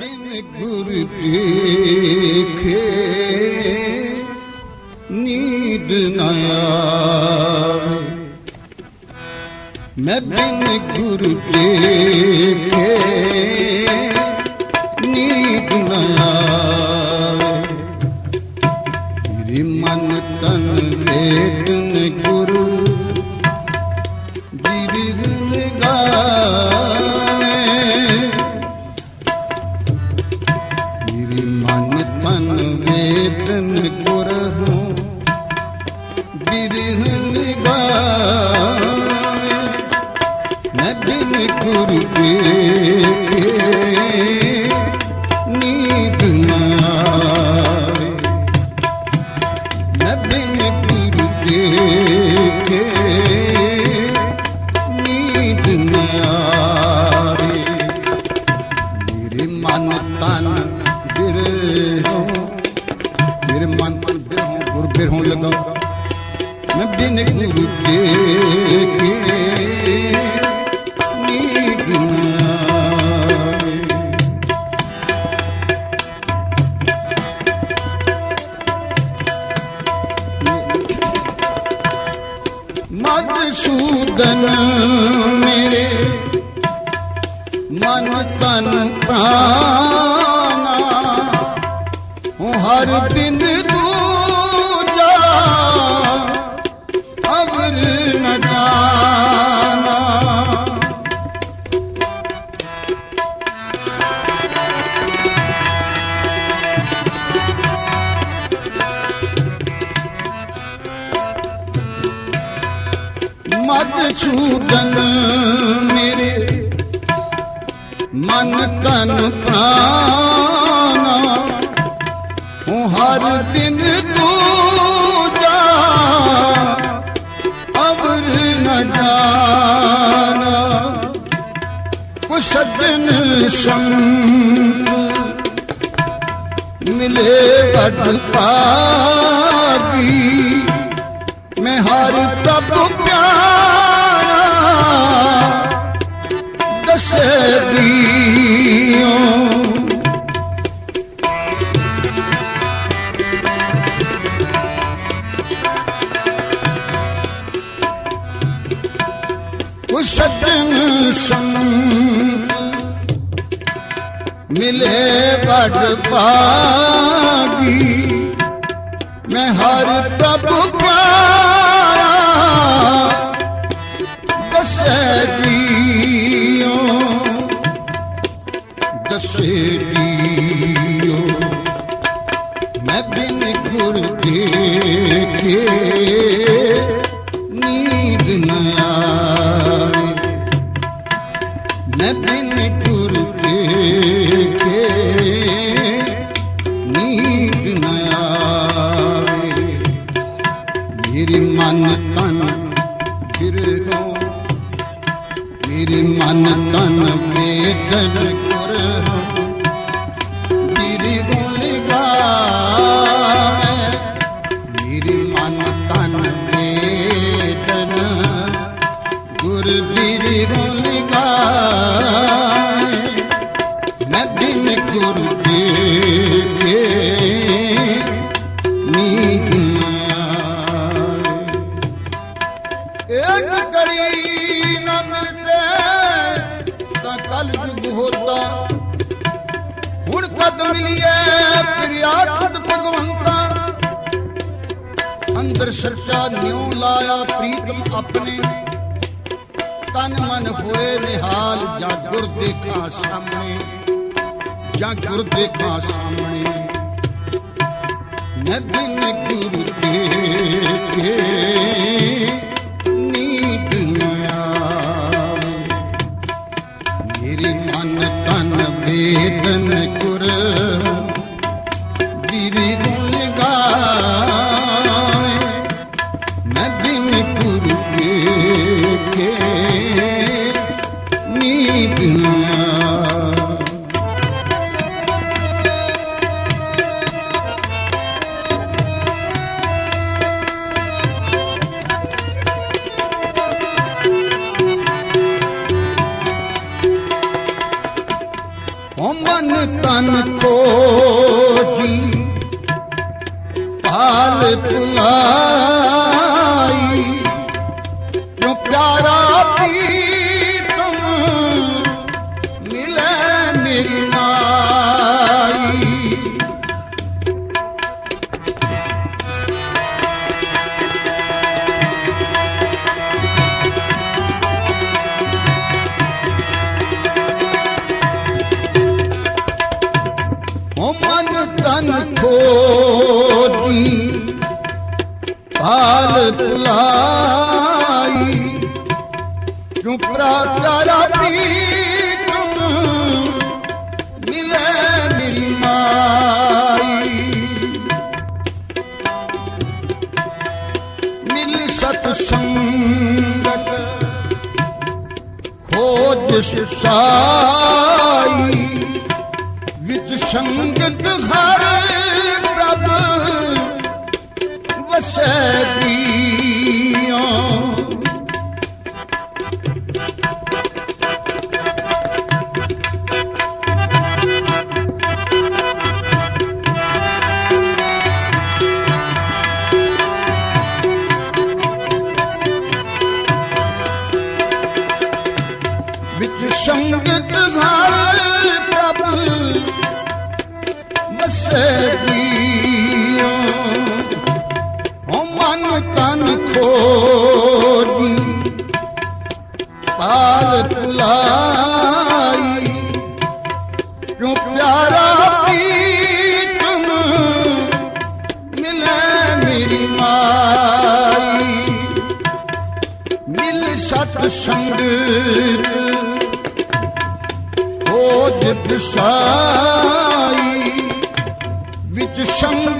ਬਿਨ ਗੁਰ ਦੇਖੇ ਨੀਂਦ ਨ ਆਵੇ। ਮੈਂ ਬਿਨ ਗੁਰ ਦੇਖੇ ਨੀਂਦ ਨ ਹਰ ਬਿਨ ਮੇਰੇ ਮਨ ਤਨ ਪ੍ਰਾਨਾ ਸੱਜਣ ਸੰਤ ਮਿਲੇ ਵੱਡ ਭਾਗੀ। ਮਿਲੇ ਵੱਡ ਭਾਗੀ। ਮੈਂ ਹਰ ਪ੍ਰਭ ਪਿਆਰਾ ਦਸੇ ਦੀਓ ਦਸੇ ਦੀਓ ਮੈਂ ਬਿਨ ਗੁਰ ਦੇਖੇ ਨੀਂਦ ਨ ਆਵੇ। ਮੈਂ ਬਿਨ ਕਦ ਪ੍ਰਿਆ ਖੁਦ ਭਗਵੰਤਾ। ਅੰਦਰ ਸਰਚਾ ਨਿਉ ਲਾਇਆ ਪ੍ਰੀਤਮ ਆਪਣੇ। ਤਨ ਮਨ ਹੋਏ ਨਿਹਾਲ ਜਾਂ ਗੁਰ ਦੇਖਾਂ ਸਾਹਮਣੇ। ਜਾਂ ਗੁਰ ਦੇਖਾਂ ਸਾਹਮਣੇ। ਮੈਂ ਬਿਨ ਗੁਰ ਦੇਖੇ ਤਨ ਖੋਜੀ ਹਾਲ ਭੁਲਾਈ ਕਿਉ ਪ੍ਰਾਤਰਾ ਪੀਤਮ ਮਿਲੇ ਮੇਰੀ ਮਾਈ। ਮਿਲ ਸਤ ਸੰਗਤ, ਖੋਜ ਸੁਸਾਈ। ਵਿੱਚ ਸੰਗਤ ਹਰ Çek ਪਾਲ ਪੁਲਾਈ ਕਿਉ ਪਿਆਰਾ ਪੀਤਮ ਮਿਲੇ ਮੇਰੀ ਮਾਈ ਮਿਲ ਸਤ ਸੰਗਤ ਖੋਜ ਸਾਈ ਵਿੱਚ ਸੰਗ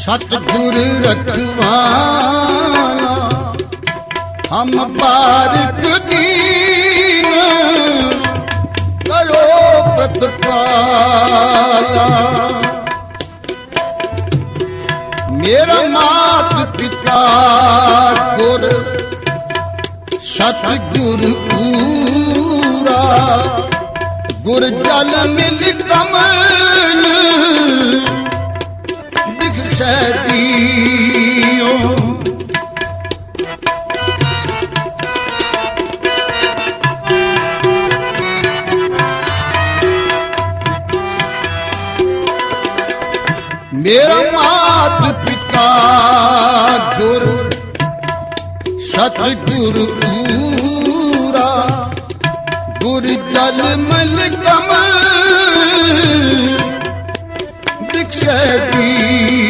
ਸਤਿਗੁਰ ਰਖਵਾਲਾ। ਹਮ ਬਾਰਿਕ ਦੀਨ ਕਰੋ ਪ੍ਰਤਪਾਲਾ। ਮੇਰਾ ਮਾਤ ਪਿਤਾ ਗੁਰ, ਸਤਿਗੁਰ ਪੂਰਾ। ਗੁਰ ਜਲ ਮਿਲ ਕਮਲ ਬਿਖਸੈ ਮੇਰਾ ਮਾਤ ਪਿਤਾ ਗੁਰ ਸਤਿਗੁਰ ਪੂਰਾ ਗੁਰ ਜਲ ਮਲ ਕਮਲ ਦਿਖਸ਼ੈ ਦੀਓ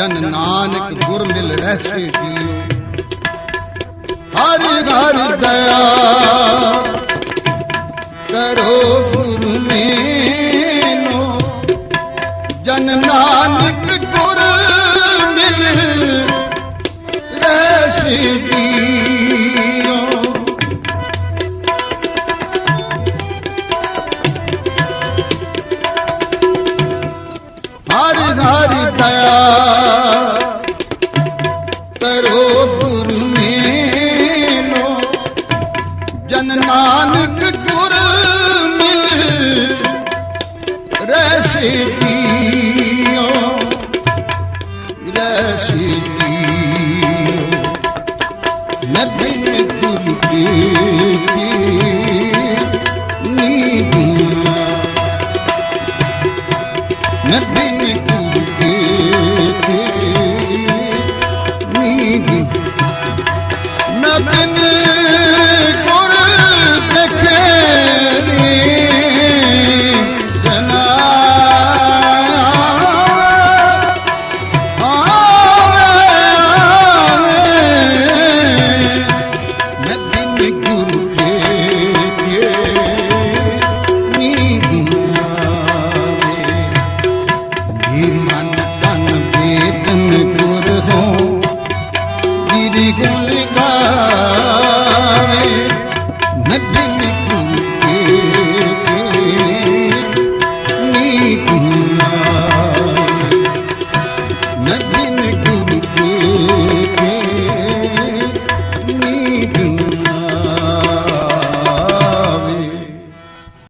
ਜਨ ਨਾਨਕ ਗੁਰ ਮਿਲ ਰਹਿਸੇ ਜੀਉ ਹਰਿ ਹਰਿ ਦਇਆ ਕਰੋ